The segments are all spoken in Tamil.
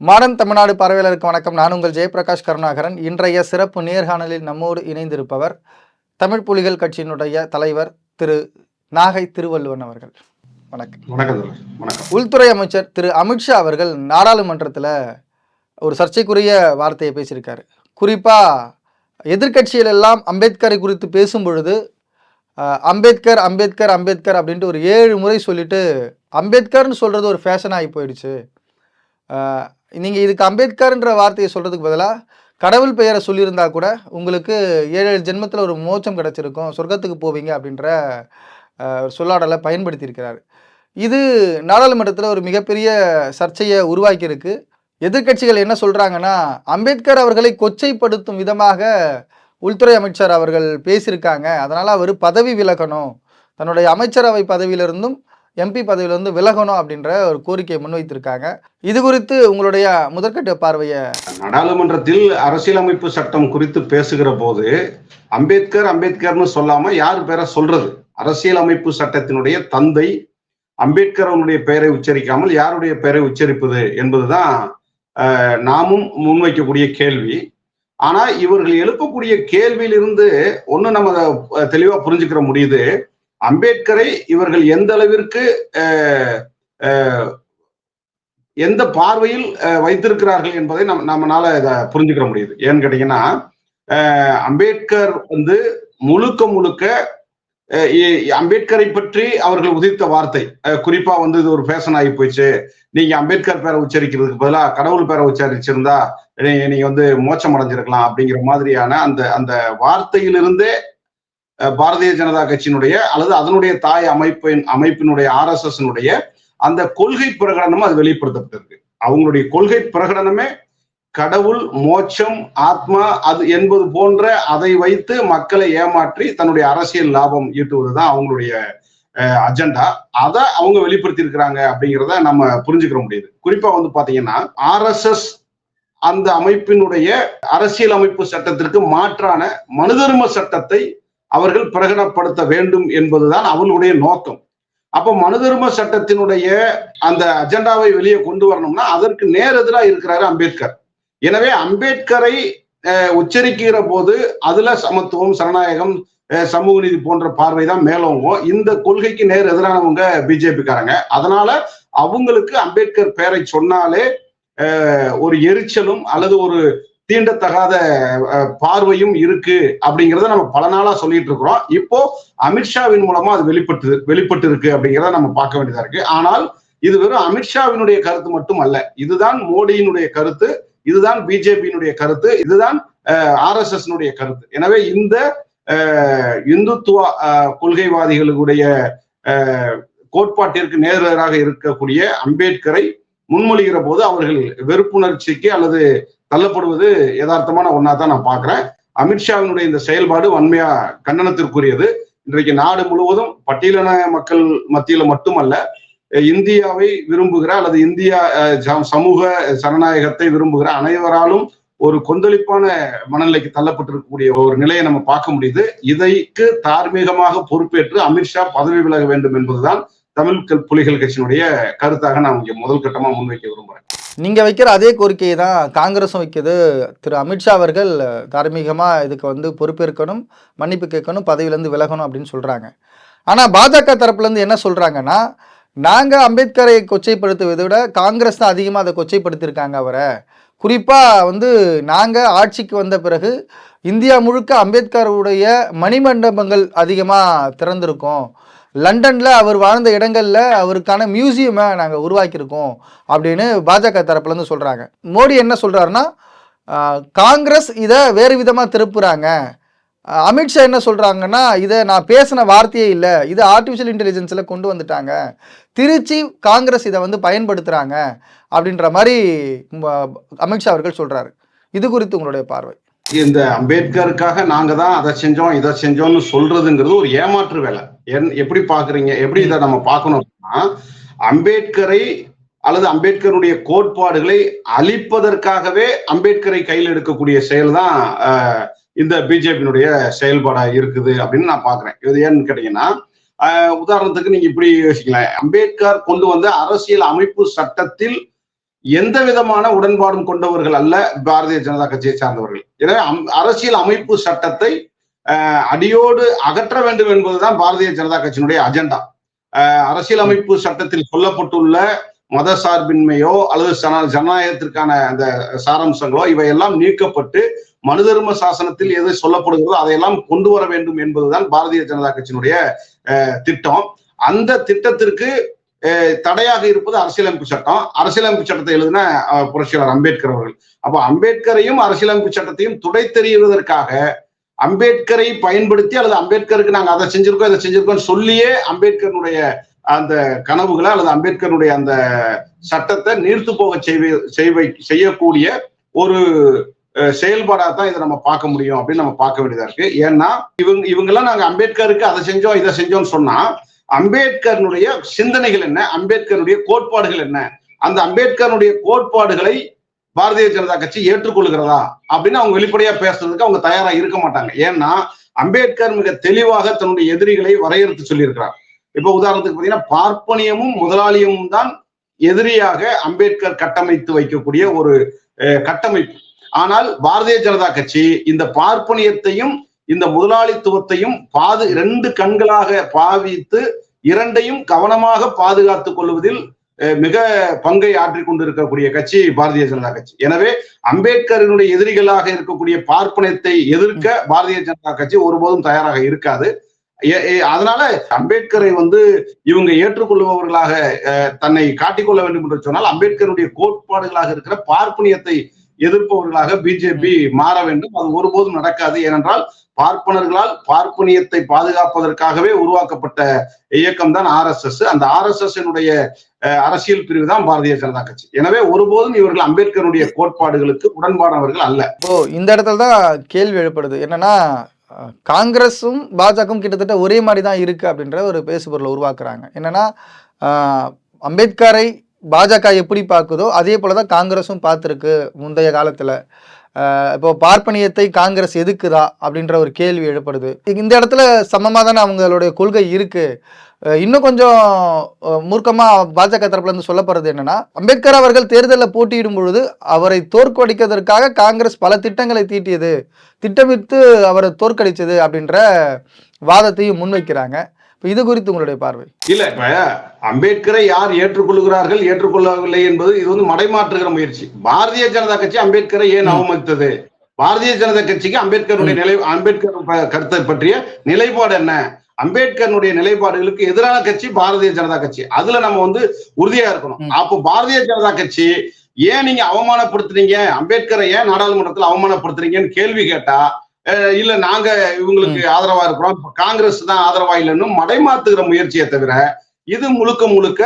மாடர்ன் தமிழ்நாடு பார்வையாளருக்கு வணக்கம். நான் உங்கள் ஜெயபிரகாஷ் கருணாகரன். இன்றைய சிறப்பு நேர்காணலில் நம்மோடு இணைந்திருப்பவர் தமிழ் புலிகள் கட்சியினுடைய தலைவர் திரு நாகை திருவள்ளுவன் அவர்கள். வணக்கம். வணக்கம் உள்துறை அமைச்சர் திரு அமித்ஷா அவர்கள் நாடாளுமன்றத்தில் ஒரு சர்ச்சைக்குரிய வார்த்தையை பேசியிருக்காரு. குறிப்பாக எதிர்க்கட்சிகள் எல்லாம் அம்பேத்கரை குறித்து பேசும் பொழுது அம்பேத்கர் அம்பேத்கர் அம்பேத்கர் அப்படின்ட்டு ஒரு ஏழு முறை சொல்லிட்டு அம்பேத்கர்னு சொல்கிறது ஒரு ஃபேஷன் ஆகி போயிடுச்சு. நீங்கள் இதுக்கு அம்பேத்கர்ன்ற வார்த்தையை சொல்கிறதுக்கு பதிலாக கடவுள் பெயரை சொல்லியிருந்தா கூட உங்களுக்கு ஏழு ஏழு ஜென்மத்தில் ஒரு மோட்சம் கிடச்சிருக்கும் சொர்க்கத்துக்கு போவீங்க அப்படின்ற சொல்லாடலை பயன்படுத்தியிருக்கிறார். இது நாடாளுமன்றத்தில் ஒரு மிகப்பெரிய சர்ச்சையை உருவாக்கியிருக்கு. எதிர்க்கட்சிகள் என்ன சொல்கிறாங்கன்னா அம்பேத்கர் அவர்களை கொச்சைப்படுத்தும் விதமாக உள்துறை அமைச்சர் அவர்கள் பேசியிருக்காங்க. அதனால் அவர் பதவி விலகணும். தன்னுடைய அமைச்சரவை பதவியிலிருந்தும் எம்பி பதவியிலிருந்து விலகணும் அப்படின்ற ஒரு கோரிக்கையை முன்வைத்திருக்காங்க. இது குறித்து உங்களுடைய முதற்கட்ட பார்வையை? நாடாளுமன்றத்தில் அரசியலமைப்பு சட்டம் குறித்து பேசுகிற போது அம்பேத்கர் அம்பேத்கர்னு சொல்லாம யார் பேரை சொல்றது? அரசியலமைப்பு சட்டத்தினுடைய தந்தை அம்பேத்கர் அவனுடைய பெயரை உச்சரிக்காமல் யாருடைய பெயரை உச்சரிப்பது என்பதுதான் நாமும் முன்வைக்கக்கூடிய கேள்வி. ஆனா இவர்கள் எழுப்பக்கூடிய கேள்வியிலிருந்து ஒண்ணு நம்ம தெளிவா புரிஞ்சுக்கிற முடியுது. அம்பேத்கரை இவர்கள் எந்த அளவிற்கு எந்த பார்வையில் வைத்திருக்கிறார்கள் என்பதை நம் நம்மளால இதை புரிஞ்சுக்கிற முடியுது. ஏன்னு கேட்டீங்கன்னா அம்பேத்கர் வந்து முழுக்க முழுக்க அம்பேத்கரை பற்றி அவர்கள் உதித்த வார்த்தை. குறிப்பா வந்து இது ஒரு ஃபேஷன் ஆகி போச்சு நீங்க அம்பேத்கர் பேரை உச்சரிக்கிறதுக்கு பதிலாக கடவுள் பேரை உச்சரிச்சிருந்தா நீ- நீங்க வந்து மோச்சம் அடைஞ்சிருக்கலாம் அப்படிங்கிற மாதிரியான அந்த அந்த வார்த்தையிலிருந்தே பாரதிய ஜனதா கட்சியினுடைய அல்லது அதனுடைய தாய் அமைப்பின் அமைப்பினுடைய ஆர்எஸ்எஸ் அந்த கொள்கை பிரகடனமும் அது வெளிப்படுத்தப்பட்டிருக்கு. அவங்களுடைய கொள்கை பிரகடனமே கடவுள் மோட்சம் ஆத்மா அது என்பது போன்ற அதை வைத்து மக்களை ஏமாற்றி தன்னுடைய அரசியல் லாபம் ஈட்டுவதுதான் அவங்களுடைய அஜெண்டா. அதை அவங்க வெளிப்படுத்தி இருக்கிறாங்க அப்படிங்கிறத நம்ம புரிஞ்சுக்கிற முடியுது. குறிப்பா வந்து பாத்தீங்கன்னா ஆர்எஸ்எஸ் அந்த அமைப்பினுடைய அரசியல் அமைப்பு சட்டத்திற்கு மாற்றான மனுதர்ம சட்டத்தை அவர்கள் பிரகடனப்படுத்த வேண்டும் என்பதுதான் அவனுடைய நோக்கம். அப்ப மனுதர்ம சட்டத்தினுடைய அந்த அஜெண்டாவை வெளியே கொண்டு வரணும்னா அதற்கு நேர் எதிராக இருக்கிறாரு அம்பேத்கர். எனவே அம்பேத்கரை உச்சரிக்கிற போது அதுல சமத்துவம் சரணாயகம் சமூக நீதி போன்ற பார்வை தான் மேலோங்கும். இந்த கொள்கைக்கு நேர் எதிரானவங்க பிஜேபிக்காரங்க. அதனால அவங்களுக்கு அம்பேத்கர் பெயரை சொன்னாலே ஒரு எரிச்சலும் அல்லது ஒரு தீண்டத்தகாத பார்வையும் இருக்கு அப்படிங்கிறத நம்ம பல நாளா சொல்லிட்டு இருக்கிறோம். இப்போ அமித்ஷாவின் மூலமா அது வெளிப்பட்டு வெளிப்பட்டு இருக்கு அப்படிங்கிறத நம்ம பார்க்க வேண்டியதா இருக்கு. ஆனால் இது வெறும் அமித்ஷாவினுடைய கருத்து மட்டும் அல்ல. இதுதான் மோடியினுடைய கருத்து இதுதான் பிஜேபியினுடைய கருத்து இதுதான் ஆர் எஸ் எஸ் கருத்து. எனவே இந்த இந்துத்துவ கொள்கைவாதிகளுடைய கோட்பாட்டிற்கு நேரராக இருக்கக்கூடிய அம்பேத்கரை முன்மொழிகிற போது அவர்கள் வெறுப்புணர்ச்சிக்கு அல்லது தள்ளப்படுவது யதார்த்தமான ஒன்னா தான் நான் பார்க்கிறேன். அமித்ஷாவினுடைய இந்த செயல்பாடு வன்மையா கண்டனத்திற்குரியது. இன்றைக்கு நாடு முழுவதும் பட்டியலின மக்கள் மத்தியில மட்டுமல்ல இந்தியாவை விரும்புகிற அல்லது இந்தியா அஹ், ச- சமூக ஜனநாயகத்தை விரும்புகிற அனைவராலும் ஒரு கொந்தளிப்பான மனநிலைக்கு தள்ளப்பட்டிருக்கக்கூடிய ஒரு நிலையை நம்ம பார்க்க முடியுது. இதைக்கு தார்மீகமாக பொறுப்பேற்று அமித்ஷா பதவி விலக வேண்டும் என்பதுதான் தமிழ் புலிகள் கட்சியினுடைய கருத்தாக நான் இங்கே முதல் கட்டமா முன்வைக்க விரும்புறேன். நீங்க வைக்கிற அதே கோரிக்கையை தான் காங்கிரஸும் வைக்குது. திரு அமித்ஷா அவர்கள் தார்மீகமா இதுக்கு வந்து பொறுப்பேற்கணும் மன்னிப்பு கேட்கணும் பதவியிலேருந்து விலகணும் அப்படின்னு சொல்றாங்க. ஆனா பாஜக தரப்புல இருந்து என்ன சொல்றாங்கன்னா நாங்கள் அம்பேத்கரை கொச்சைப்படுத்துவதை விட காங்கிரஸ் தான் அதிகமாக அதை கொச்சைப்படுத்தியிருக்காங்க அவரை. குறிப்பாக வந்து நாங்கள் ஆட்சிக்கு வந்த பிறகு இந்தியா முழுக்க அம்பேத்கருடைய மணிமண்டபங்கள் அதிகமாக திறந்திருக்கோம். லண்டனில் அவர் வாழ்ந்த இடங்களில் அவருக்கான மியூசியமை நாங்கள் உருவாக்கியிருக்கோம் அப்படின்னு பாஜக தரப்புலேருந்து சொல்கிறாங்க மோடி என்ன சொல்கிறாருன்னா காங்கிரஸ் இதை வேறு விதமாக திருப்புறாங்க. அமித்ஷா என்ன சொல்கிறாங்கன்னா இதை நான் பேசின வார்த்தையே இல்லை. இது ஆர்டிஃபிஷியல் இன்டெலிஜென்ஸில் கொண்டு வந்துட்டாங்க. திருச்சி காங்கிரஸ் இதை வந்து பயன்படுத்துகிறாங்க அப்படின்ற மாதிரி அமித்ஷா அவர்கள் சொல்கிறாரு இது குறித்து உங்களுடைய பார்வை. இந்த அம்பேத்கருக்காக நாங்க தான் அதை செஞ்சோம் இதை செஞ்சோம்னு சொல்றதுங்கிறது ஒரு ஏமாற்று வேலை. எப்படி பாக்குறீங்க? எப்படி இதை நம்ம பார்க்கணும் அப்படின்னா அம்பேத்கரை அல்லது அம்பேத்கருடைய கோட்பாடுகளை அழிப்பதற்காகவே அம்பேத்கரை கையில் எடுக்கக்கூடிய செயல் தான் இந்த பிஜேபியினுடைய செயல்பாடா இருக்குது அப்படின்னு நான் பாக்குறேன். இது ஏன்னு கேட்டீங்கன்னா உதாரணத்துக்கு நீங்க இப்படி யோசிக்கலாம். அம்பேத்கர் கொண்டு வந்த அரசியல் அமைப்பு சட்டத்தில் எந்த விதமான உடன்பாடும் கொண்டவர்கள் அல்ல பாரதிய ஜனதா கட்சியை சார்ந்தவர்கள். எனவே அம்- அரசியல் அமைப்பு சட்டத்தை அடியோடு அகற்ற வேண்டும் என்பதுதான் பாரதிய ஜனதா கட்சியினுடைய அஜெண்டா. அரசியல் அமைப்பு சட்டத்தில் சொல்லப்பட்டுள்ள மத சார்பின்மையோ அல்லது ஜன- ஜனநாயகத்திற்கான அந்த சாராம்சங்களோ இவையெல்லாம் நீக்கப்பட்டு மனு தர்ம சாசனத்தில் எது சொல்லப்படுகிறதோ அதையெல்லாம் கொண்டு வர வேண்டும் என்பதுதான் பாரதிய ஜனதா கட்சியினுடைய திட்டம். அந்த திட்டத்திற்கு தடையாக இருப்பது அரசியலமைப்பு சட்டம். அரசியலமைப்பு சட்டத்தை எழுதின புரட்சியாளர் அம்பேத்கர் அவர்கள். அப்போ அம்பேத்கரையும் அரசியலமைப்பு சட்டத்தையும் துடை தெரிவதற்காக அம்பேத்கரை பயன்படுத்தி அல்லது அம்பேத்கருக்கு நாங்கள் அதை செஞ்சிருக்கோம் இதை செஞ்சிருக்கோம் சொல்லியே அம்பேத்கருடைய அந்த கனவுகளை அல்லது அம்பேத்கருடைய அந்த சட்டத்தை நீர்த்து போக செய்வை செய்வை செய்யக்கூடிய ஒரு செயல்பாடாக தான் இதை நம்ம பார்க்க முடியும் அப்படின்னு நம்ம பார்க்க வேண்டியதா இருக்கு. ஏன்னா இவங்க இவங்கெல்லாம் நாங்கள் அம்பேத்கருக்கு அதை செஞ்சோம் இதை செஞ்சோம்னு சொன்னா அம்பேத்கருடைய சிந்தனைகள் என்ன? அம்பேத்கருடைய கோட்பாடுகள் என்ன? அந்த அம்பேத்கருடைய கோட்பாடுகளை பாரதிய ஜனதா கட்சி ஏற்றுக்கொள்கிறதா? அப்படின்னு அவங்க வெளிப்படையா பேசுறதுக்கு அவங்க தயாரா இருக்க மாட்டாங்க. ஏன்னா அம்பேத்கர் மிக தெளிவாக தன்னுடைய எதிரிகளை வரையறுத்து சொல்லியிருக்கிறார். இப்ப உதாரணத்துக்கு பாத்தீங்கன்னா பார்ப்பனியமும் முதலாளியமும் தான் எதிரியாக அம்பேத்கர் கட்டமைத்து வைக்கக்கூடிய ஒரு கட்டமைப்பு. ஆனால் பாரதிய ஜனதா கட்சி இந்த பார்ப்பனியத்தையும் இந்த முதலாளித்துவத்தையும் பாது ரெண்டு கண்களாக பாவித்து இரண்டையும் கவனமாக பாதுகாத்துக் கொள்வதில் மிக பங்கை ஆற்றிக் கொண்டிருக்கக்கூடிய கட்சி பாரதிய ஜனதா கட்சி. எனவே அம்பேத்கரினுடைய எதிரிகளாக இருக்கக்கூடிய பார்ப்பனத்தை எதிர்க்க பாரதிய ஜனதா கட்சி ஒருபோதும் தயாராக இருக்காது. அதனால அம்பேத்கரை வந்து இவங்க ஏற்றுக்கொள்பவர்களாக தன்னை காட்டிக்கொள்ள வேண்டும் என்று சொன்னால் அம்பேத்கருடைய கோட்பாடுகளாக இருக்கிற பார்ப்பனியத்தை எதிர்ப்பவர்களாக பிஜேபி மாற வேண்டும். அது ஒருபோதும் நடக்காது. ஏனென்றால் பார்ப்பனர்களால் பார்ப்பனியத்தை பாதுகாப்பதற்காகவே உருவாக்கப்பட்ட இயக்கம் தான் ஆர் எஸ் எஸ் அந்த ஆர் எஸ் எஸ் அரசியல் பிரிவு தான் பாரதிய ஜனதா கட்சி. எனவே ஒருபோதும் இவர்கள் அம்பேத்கருடைய கோட்பாடுகளுக்கு உடன்பானவர்கள் அல்ல. இப்போ இந்த இடத்துல தான் கேள்வி எழுப்படுது. என்னன்னா காங்கிரஸும் பாஜகவும் கிட்டத்தட்ட ஒரே மாதிரி தான் இருக்கு அப்படின்ற ஒரு பேசுபொருளை உருவாக்குறாங்க. என்னன்னா அம்பேத்கரை பாஜக எப்படி பார்க்குதோ அதே போல தான் காங்கிரஸும் பார்த்துருக்கு முந்தைய காலத்துல. இப்போ பார்ப்பனியத்தை காங்கிரஸ் எதுக்குதா அப்படின்ற ஒரு கேள்வி எழுப்படுது. இந்த இடத்துல சமமாக தானே அவங்களுடைய கொள்கை இருக்குது இன்னும் கொஞ்சம் மூர்க்கமாக பாஜக தரப்புலேருந்து சொல்லப்படுறது என்னென்னா அம்பேத்கர் அவர்கள் தேர்தலில் போட்டியிடும் பொழுது அவரை தோற்கடிக்கிறதற்காக காங்கிரஸ் பல திட்டங்களை தீட்டியது. திட்டமிட்டு அவரை தோற்கடிச்சது அப்படின்ற வாதத்தையும் முன்வைக்கிறாங்க. இது குறித்து உங்களுடைய பார்வை? இல்ல இப்ப அம்பேத்கரை யார் ஏற்றுக்கொள்கிறார்கள் ஏற்றுக்கொள்ளவில்லை என்பது இது வந்து மடைமாற்றுகிற முயற்சி. பாரதிய ஜனதா கட்சி அம்பேத்கரை ஏன். அவமதித்தது? பாரதிய ஜனதா கட்சிக்கு அம்பேத்கருடைய நிலை அம்பேத்கர் கருத்தை பற்றிய நிலைப்பாடு என்ன? அம்பேத்கருடைய நிலைப்பாடுகளுக்கு எதிரான கட்சி பாரதிய ஜனதா கட்சி. அதுல நம்ம வந்து உறுதியா இருக்கணும். அப்போ பாரதிய ஜனதா கட்சி ஏன் நீங்க அவமானப்படுத்துறீங்க? அம்பேத்கரை ஏன் நாடாளுமன்றத்தில் அவமானப்படுத்துறீங்கன்னு கேள்வி கேட்டா இல்ல நாங்க இவங்களுக்கு ஆதரவா இருக்கிறோம். காங்கிரஸ் தான் ஆதரவா இல்லைன்னு மடைமாத்துகிற முயற்சியை தவிர இது முழுக்க முழுக்க.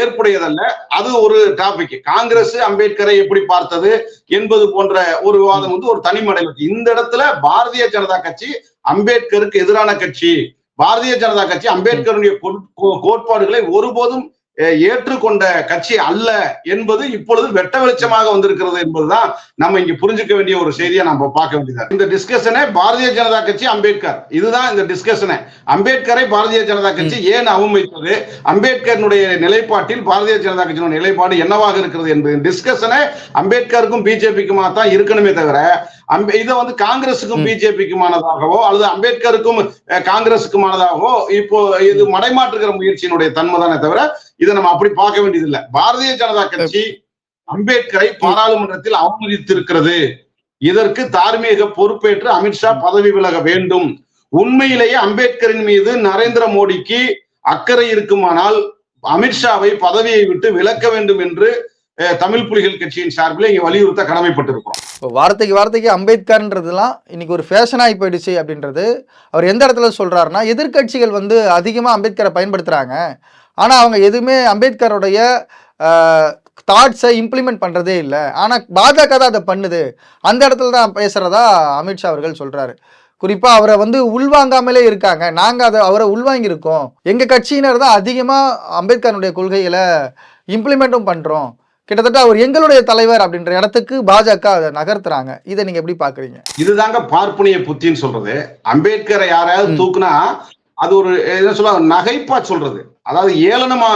ஏற்புடையதல்ல. அது ஒரு டாபிக் காங்கிரஸ் அம்பேத்கரை எப்படி பார்த்தது என்பது போன்ற ஒரு விவாதம் வந்து ஒரு தனிமடை இந்த இடத்துல பாரதிய ஜனதா கட்சி அம்பேத்கருக்கு எதிரான கட்சி. பாரதிய ஜனதா கட்சி அம்பேத்கருடைய கோட்பாடுகளை ஒருபோதும் ஏற்றுக்கொண்ட கட்சி அல்ல என்பது இப்பொழுது வெட்ட வெளிச்சமாக வந்திருக்கிறது என்பதுதான் நம்ம இங்க புரிஞ்சுக்க வேண்டிய ஒரு செய்தியை நம்ம பார்க்க வேண்டியதா. இந்த டிஸ்கஷனே பாரதிய ஜனதா கட்சி அம்பேத்கர். இதுதான் இந்த டிஸ்கஷனே அம்பேத்கரை பாரதிய ஜனதா கட்சி ஏன் அவமதித்தது? அம்பேத்கருடைய நிலைப்பாட்டில் பாரதிய ஜனதா கட்சியினுடைய நிலைப்பாடு என்னவாக இருக்கிறது என்பது. டிஸ்கஷனே அம்பேத்கருக்கும் பிஜேபிக்குமா தான் இருக்கணுமே தவிர அம்பே இதை வந்து காங்கிரசுக்கும். பிஜேபிக்குமானதாகவோ அல்லது அம்பேத்கருக்கும் காங்கிரசுக்குமானதாகவோ இப்போ இது மடைமாற்றுகிற முயற்சியினுடைய தன்மை தானே தவிர இதை நம்ம அப்படி பார்க்க வேண்டியதில்லை பாரதிய ஜனதா கட்சி அம்பேத்கரை பாராளுமன்றத்தில் அவமதித்திருக்கிறது. இதற்கு தார்மீக பொறுப்பேற்று அமித்ஷா பதவி விலக வேண்டும். உண்மையிலேயே அம்பேத்கரின் மீது நரேந்திர மோடிக்கு அக்கறை இருக்குமானால் அமித்ஷாவை பதவியை விட்டு விலக்க வேண்டும் என்று தமிழ் புலிகள் கட்சியின் சார்பில் இங்க வலியுறுத்த கடமைப்பட்டிருக்கிறோம். இப்போ வார்த்தைக்கு வார்த்தைக்கு அம்பேத்கர்ன்றதுலாம் இன்னைக்கு ஒரு ஃபேஷன் ஆகி போயிடுச்சு அப்படின்றது அவர் எந்த இடத்துல சொல்றாருன்னா எதிர்க்கட்சிகள் வந்து அதிகமாக அம்பேத்கரை பயன்படுத்துறாங்க. ஆனால் அவங்க எதுவுமே அம்பேத்கருடைய தாட்ஸை இம்ப்ளிமெண்ட் பண்ணுறதே இல்லை. ஆனால் பாஜக தான் அதை பண்ணுது. அந்த இடத்துல தான் பேசுகிறதா அமித்ஷா அவர்கள் சொல்கிறாரு குறிப்பாக அவரை வந்து உள்வாங்காமலே இருக்காங்க. நாங்கள் அதை அவரை உள்வாங்கியிருக்கோம். எங்கள் கட்சியினர் தான் அதிகமாக அம்பேத்கருடைய கொள்கைகளை இம்ப்ளிமெண்ட்டும் பண்ணுறோம் கிட்டத்தட்ட அவர் எங்களுடைய தலைவர் அப்படின்ற இடத்துக்கு பாஜக அதை நகர்த்துறாங்க. இதை நீங்க எப்படி பாக்குறீங்க இதுதாங்க பார்ப்பனிய புத்தின்னு சொல்றது. அம்பேத்கரை யாராவது. தூக்குனா அது ஒரு என்ன சொல்ல நகைப்பா சொல்றது. அதாவது ஏளனமா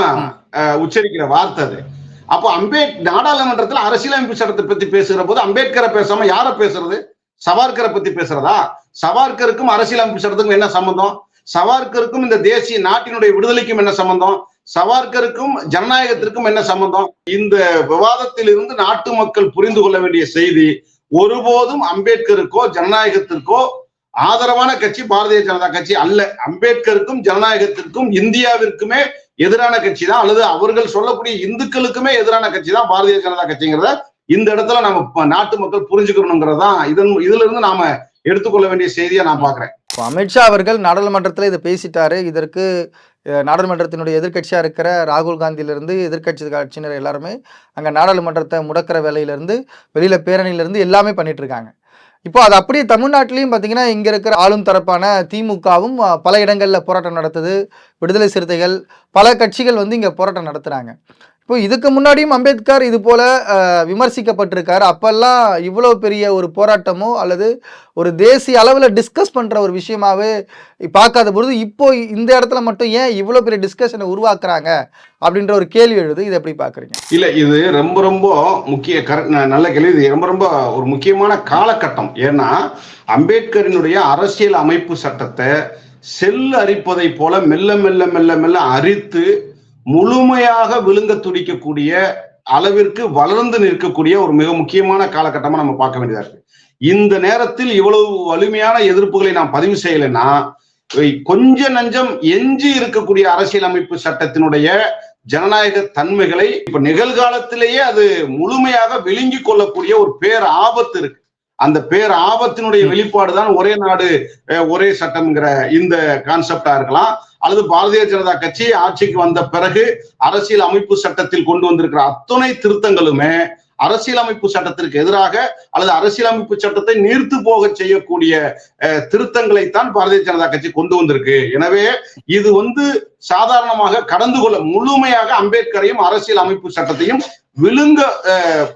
உச்சரிக்கிற வார்த்தை அது. அப்போ அம்பேத் நாடாளுமன்றத்தில் அரசியலமைப்பு சட்டத்தை பத்தி பேசுகிற போது அம்பேத்கரை பேசாம யாரை பேசுறது? சவார்கரை பத்தி பேசுறதா? சவார்கருக்கும் அரசியலமைப்பு சட்டத்துக்கும் என்ன சம்பந்தம்? சவார்கருக்கும் இந்த தேசிய நாட்டினுடைய விடுதலைக்கும் என்ன சம்பந்தம்? சவார்கருக்கும் ஜனநாயகத்திற்கும் என்ன சம்பந்தம்? இந்த விவாதத்தில் இருந்து நாட்டு மக்கள் புரிந்து கொள்ள வேண்டிய செய்தி ஒருபோதும் அம்பேத்கருக்கோ ஜனநாயகத்திற்கோ ஆதரவான கட்சி பாரதிய ஜனதா கட்சி அல்ல. அம்பேத்கருக்கும் ஜனநாயகத்திற்கும் இந்தியாவிற்குமே எதிரான கட்சி தான் அல்லது அவர்கள் சொல்லக்கூடிய இந்துக்களுக்குமே எதிரான கட்சி தான் பாரதிய ஜனதா கட்சிங்கிறத இந்த இடத்துல நம்ம நாட்டு மக்கள் புரிஞ்சுக்கணுங்கிறது தான் இதன் இதுல இருந்து நாம எடுத்துக்கொள்ள வேண்டிய செய்தியை நான் பாக்குறேன் இப்போ அமித்ஷா அவர்கள் நாடாளுமன்றத்தில் இதை பேசிட்டாரு. இதற்கு நாடாளுமன்றத்தினுடைய எதிர்க்கட்சியாக இருக்கிற ராகுல் காந்தியிலிருந்து எதிர்க்கட்சி கட்சியினர் எல்லாருமே அங்கே நாடாளுமன்றத்தை முடக்கிற வேலையிலேருந்து வெளியில் பேரணியிலேருந்து எல்லாமே பண்ணிட்டு இருக்காங்க. இப்போ அது அப்படியே தமிழ்நாட்டிலையும் பார்த்தீங்கன்னா இங்கே இருக்கிற ஆளும் தரப்பான திமுகவும் பல இடங்களில் போராட்டம் நடத்துது விடுதலை சிறுத்தைகள் பல கட்சிகள் வந்து இங்கே போராட்டம் நடத்துகிறாங்க இப்போ இதுக்கு முன்னாடியும் அம்பேத்கர் இது போல விமர்சிக்கப்பட்டிருக்காரு. அப்பெல்லாம் இவ்வளோ பெரிய ஒரு போராட்டமோ அல்லது ஒரு தேசிய அளவில் டிஸ்கஸ் பண்ணுற ஒரு விஷயமாவே பார்க்காத பொழுது இப்போ இந்த இடத்துல மட்டும் ஏன் இவ்வளோ பெரிய டிஸ்கஷனை உருவாக்குறாங்க அப்படின்ற ஒரு கேள்வி எழுது. இதை எப்படி பார்க்குறீங்க? இல்லை இது ரொம்ப ரொம்ப முக்கிய கர- நல்ல கேள்வி. இது ரொம்ப ரொம்ப ஒரு முக்கியமான காலகட்டம். ஏன்னா அம்பேத்கரினுடைய அரசியல் அமைப்பு சட்டத்தை செல் அரிப்பதை போல மெல்ல மெல்ல மெல்ல மெல்ல அரித்து முழுமையாக விழுங்க துடிக்கக்கூடிய அளவிற்கு வளர்ந்து நிற்கக்கூடிய ஒரு மிக முக்கியமான காலகட்டமா நம்ம பார்க்க வேண்டியதா இருக்கு. இந்த நேரத்தில் இவ்வளவு வலிமையான எதிர்ப்புகளை நாம் பதிவு செய்யலைன்னா கொஞ்ச நஞ்சம் எஞ்சி இருக்கக்கூடிய அரசியலமைப்பு சட்டத்தினுடைய ஜனநாயக தன்மைகளை இப்ப நிகழ்காலத்திலேயே அது முழுமையாக விழுங்கி கொள்ளக்கூடிய ஒரு பேர் ஆபத்து இருக்கு. அந்த பேர் ஆபத்தினுடைய வெளிப்பாடு தான் ஒரே நாடு ஒரே சட்டம்ங்கிற இந்த கான்செப்டா இருக்கலாம். அல்லது பாரதிய ஜனதா கட்சி ஆட்சிக்கு வந்த பிறகு அரசியல் அமைப்பு சட்டத்தில் கொண்டு வந்திருக்கிற அத்துணை திருத்தங்களுமே அரசியலமைப்பு சட்டத்திற்கு எதிராக அல்லது அரசியலமைப்பு சட்டத்தை நீர்த்து போக செய்யக்கூடிய அஹ், திருத்தங்களைத்தான் பாரதிய ஜனதா கட்சி கொண்டு வந்திருக்கு. எனவே இது வந்து சாதாரணமாக கடந்து கொள்ள முழுமையாக அம்பேத்கரையும் அரசியல் அமைப்பு சட்டத்தையும் விழுங்க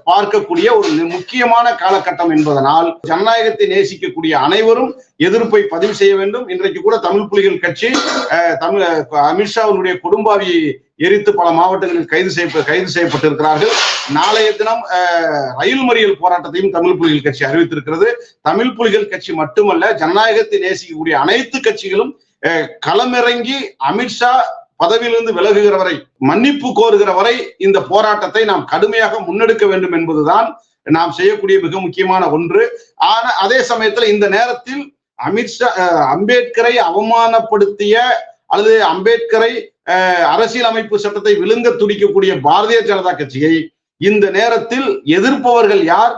பார்க்கக்கூடிய ஒரு முக்கியமான காலகட்டம் என்பதனால் ஜனநாயகத்தை நேசிக்கக்கூடிய அனைவரும் எதிர்ப்பை பதிவு செய்ய வேண்டும். இன்றைக்கு கூட தமிழ் புலிகள் கட்சி அஹ், தமிழ் அமித்ஷாவினுடைய குடும்பாவியை எரித்து பல மாவட்டங்களில் கைது செய்ய கைது செய்யப்பட்டிருக்கிறார்கள். நாளைய தினம் ரயில் மறியல் போராட்டத்தையும் தமிழ் புலிகள் கட்சி அறிவித்திருக்கிறது. தமிழ் புலிகள் கட்சி மட்டுமல்ல ஜனநாயகத்தை நேசிக்கக்கூடிய அனைத்து கட்சிகளும் அஹ், களமிறங்கி அமித்ஷா பதவியிலிருந்து விலகுகிற வரை மன்னிப்பு கோருகிற வரை இந்த போராட்டத்தை நாம் கடுமையாக முன்னெடுக்க வேண்டும் என்பதுதான் நாம் செய்யக்கூடிய மிக முக்கியமான ஒன்று. ஆனா அதே சமயத்துல இந்த நேரத்தில் அமித்ஷா அம்பேத்கரை அவமானப்படுத்திய அல்லது அம்பேத்கரை அரசியல் அமைப்பு சட்டத்தை விழுங்க துடிக்கக்கூடிய பாரதிய ஜனதா கட்சியை இந்த நேரத்தில் எதிர்ப்பவர்கள் யார்?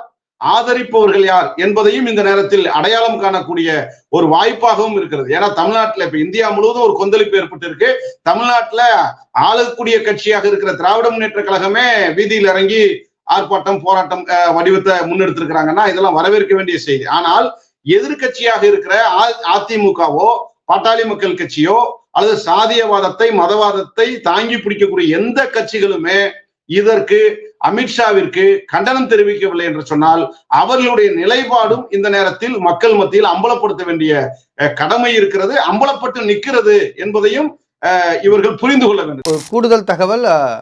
ஆதரிப்பவர்கள் யார் என்பதையும் இந்த நேரத்தில் அடையாளம் காணக்கூடிய ஒரு வாய்ப்பாகவும் இருக்கிறது. ஏன்னா தமிழ்நாட்டில் இப்ப இந்தியா முழுவதும் ஒரு கொந்தளிப்பு ஏற்பட்டு இருக்கு தமிழ்நாட்டுல ஆளக்கூடிய கட்சியாக இருக்கிற திராவிட முன்னேற்ற கழகமே வீதியில் இறங்கி ஆர்ப்பாட்டம் போராட்டம் வடிவத்தை முன்னெடுத்திருக்கிறாங்கன்னா இதெல்லாம் வரவேற்க வேண்டிய செய்தி. ஆனால் எதிர்க்கட்சியாக இருக்கிற அதிமுகவோ பாட்டாளி மக்கள் கட்சியோ அல்லது சாதியவாதத்தை மதவாதத்தை தாங்கி பிடிக்கக்கூடிய எந்த கட்சிகளுமே இதற்கு அமித்ஷாவிற்கு கண்டனம் தெரிவிக்கவில்லை என்று சொன்னால் அவர்களுடைய நிலைப்பாடும் இந்த நேரத்தில் மக்கள் மத்தியில் அம்பலப்படுத்த வேண்டிய அஹ், கடமை இருக்கிறது அம்பலப்பட்டு நிற்கிறது என்பதையும் அஹ், இவர்கள் புரிந்து கொள்ள வேண்டும். கூடுதல் தகவல் அஹ்,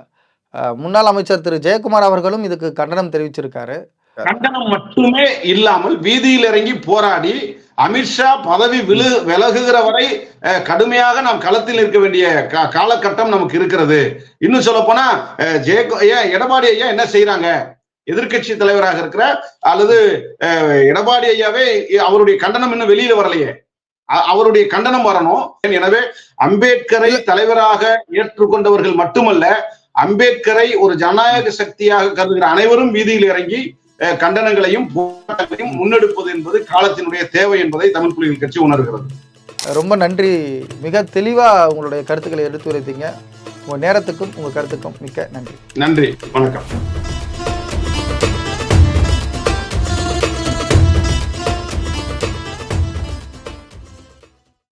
அஹ், முன்னாள் அமைச்சர் திரு. ஜெயக்குமார் அவர்களும் இதுக்கு கண்டனம் தெரிவிச்சிருக்காரு. கண்டனம் மட்டுமே இல்லாமல் வீதியில் இறங்கி போராடி அமித்ஷா பதவி விழு விலகுகிற வரை கடுமையாக நாம் களத்தில் இருக்க வேண்டிய காலகட்டம் நமக்கு இருக்கிறது. இன்னும் சொல்ல போனா அஹ், ஜெயக்கு ஏன் எடப்பாடி ஐயா என்ன செய்யறாங்க எதிர்க்கட்சி தலைவராக இருக்கிற அல்லது எடப்பாடி ஐயாவே அவருடைய கண்டனம் இன்னும் வெளியில வரலையே. அ- அவருடைய கண்டனம் வரணும். எனவே அம்பேத்கரை தலைவராக ஏற்றுக்கொண்டவர்கள் மட்டுமல்ல அம்பேத்கரை ஒரு ஜனநாயக சக்தியாக கருதுகிற அனைவரும் வீதியில் இறங்கி கண்டனங்களையும் போராட்டங்களையும் முன்னெடுப்பது என்பது காலத்தினுடைய தேவை என்பதை தமிழ் புலிகள் கட்சி உணர்கிறது. ரொம்ப நன்றி. மிக தெளிவாக உங்களுடைய கருத்துக்களை எடுத்து உரைத்தீங்க உங்கள் நேரத்துக்கும் உங்கள் கருத்துக்கும் மிக்க நன்றி. நன்றி. வணக்கம்.